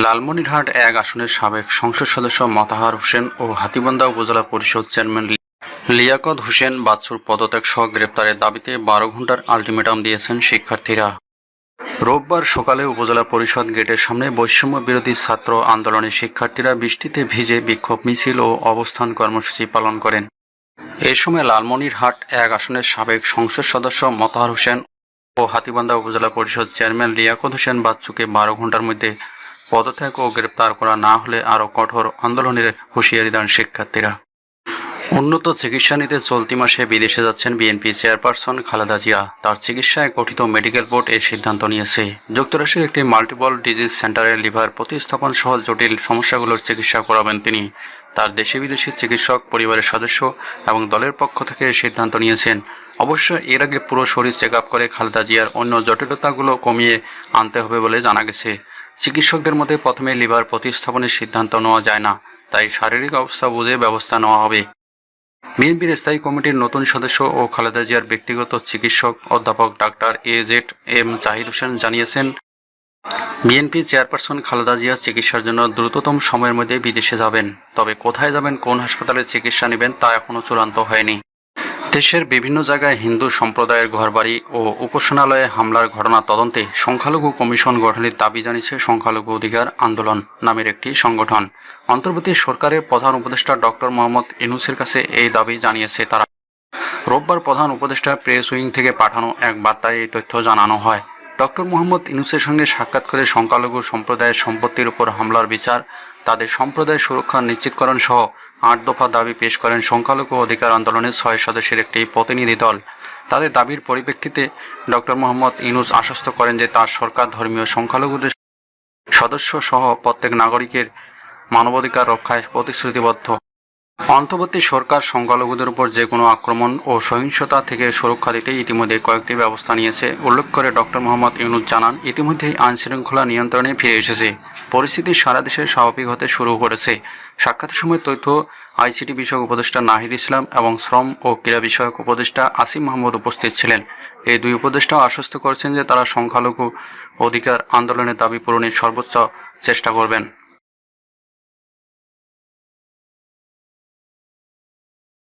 লালমনিরহাট এক আসনের সাবেক সংসদ সদস্য মতাহার হোসেন ও হাতিবান্ধা উপজেলা পরিষদ চেয়ারম্যান লিয়াকত হোসেন বাচ্চুর পদত্যাগ সহ গ্রেপ্তারের দাবিতে বারো ঘণ্টার আলটিমেটাম দিয়েছেন শিক্ষার্থীরা। রোববার সকালে উপজেলা পরিষদ গেটের সামনে বৈষম্য বিরোধী ছাত্র আন্দোলনের শিক্ষার্থীরা বৃষ্টিতে ভিজে বিক্ষোভ মিছিল ও অবস্থান কর্মসূচি পালন করেন। এ সময় লালমনিরহাট এক আসনের সাবেক সংসদ সদস্য মতাহার হোসেন ও হাতিবান্ধা উপজেলা পরিষদ চেয়ারম্যান লিয়াকত হোসেন বাচ্চুকে বারো ঘণ্টার মধ্যে পদত্যাগ ও গ্রেপ্তার করা না হলে আরও কঠোর আন্দোলনের হুঁশিয়ারি দেন শিক্ষার্থীরা। উন্নত চিকিৎসা নিতে চলতি মাসে বিদেশে যাচ্ছেন বিএনপি চেয়ারপারসন খালেদা জিয়া। তার চিকিৎসায় গঠিত মেডিকেল বোর্ড এই সিদ্ধান্ত নিয়েছে। যুক্তরাষ্ট্রের একটি মাল্টিপল ডিজিজ সেন্টারে লিভার প্রতিস্থাপন সহ জটিল সমস্যাগুলোর চিকিৎসা করাবেন তিনি। তার দেশি বিদেশি চিকিৎসক, পরিবারের সদস্য এবং দলের পক্ষ থেকে সিদ্ধান্ত নিয়েছেন। অবশ্য এর আগে পুরো শরীর চেক করে খালেদা জিয়ার অন্য জটিলতাগুলো কমিয়ে আনতে হবে বলে জানা গেছে। চিকিৎসকদের মধ্যে প্রথমে লিভার প্রতিস্থাপনের সিদ্ধান্ত নেওয়া যায় না, তাই শারীরিক অবস্থা বুঝে ব্যবস্থা নেওয়া হবে। বিএনপির স্থায়ী কমিটির নতুন সদস্য ও খালেদা জিয়ার ব্যক্তিগত চিকিৎসক অধ্যাপক doctor A Z M Zahid Hossain জানিয়েছেন, বিএনপি চেয়ারপারসন খালেদা জিয়া চিকিৎসার জন্য দ্রুততম সময়ের মধ্যে বিদেশে যাবেন, তবে কোথায় যাবেন, কোন হাসপাতালে চিকিৎসা নেবেন তা এখনও চূড়ান্ত হয়নি। দেশের বিভিন্ন জায়গায় হিন্দু সম্প্রদায়ের ঘরবাড়ি ও উপাসনালয়ে হামলার ঘটনা তদন্তে সংখ্যালঘু কমিশন গঠনের দাবি জানিয়েছে সংখ্যালঘু অধিকার আন্দোলন নামের একটি সংগঠন। অন্তর্বর্তী সরকারের প্রধান উপদেষ্টা ডক্টর মোহাম্মদ ইনুসের কাছে এই দাবি জানিয়েছে তারা। রোববার প্রধান উপদেষ্টা প্রেস উইং থেকে পাঠানো এক বার্তায় এই তথ্য জানানো হয়। ডক্টর মোহাম্মদ ইনুসের সঙ্গে সাক্ষাৎ করে সংখ্যালঘু সম্প্রদায়ের সম্পত্তির উপর হামলার বিচার, তাদের সম্প্রদায়ের সুরক্ষা নিশ্চিতকরণ সহ আট দফা দাবি পেশ করেন সংখ্যালঘু অধিকার আন্দোলনের ছয় সদস্যের একটি প্রতিনিধি দল। তাদের দাবির পরিপ্রেক্ষিতে ডক্টর মোহাম্মদ ইনুস আশ্বস্ত করেন যে তার সরকার ধর্মীয় সংখ্যালঘুদের সদস্য সহ প্রত্যেক নাগরিকের মানবাধিকার রক্ষায় প্রতিশ্রুতিবদ্ধ। অন্তর্বর্তী সরকার সংখ্যালঘুদের উপর যে কোনো আক্রমণ ও সহিংসতা থেকে সুরক্ষা দিতে ইতিমধ্যে কয়েকটি ব্যবস্থা নিয়েছে, উল্লেখ করে ডক্টর মোহাম্মদ ইউনুস জানান, ইতিমধ্যেই আইন শৃঙ্খলা নিয়ন্ত্রণে ফিরে এসেছে। পরিস্থিতি সারা দেশে স্বাভাবিক হতে শুরু করেছে। সাক্ষাতের সময় তথ্য, আইসিটি বিষয়ক উপদেষ্টা নাহিদ ইসলাম এবং শ্রম ও ক্রীড়া বিষয়ক উপদেষ্টা আসিম মাহমুদ উপস্থিত ছিলেন। এই দুই উপদেষ্টাও আশ্বস্ত করেছেন যে তারা সংখ্যালঘু অধিকার আন্দোলনের দাবি পূরণের সর্বোচ্চ চেষ্টা করবেন।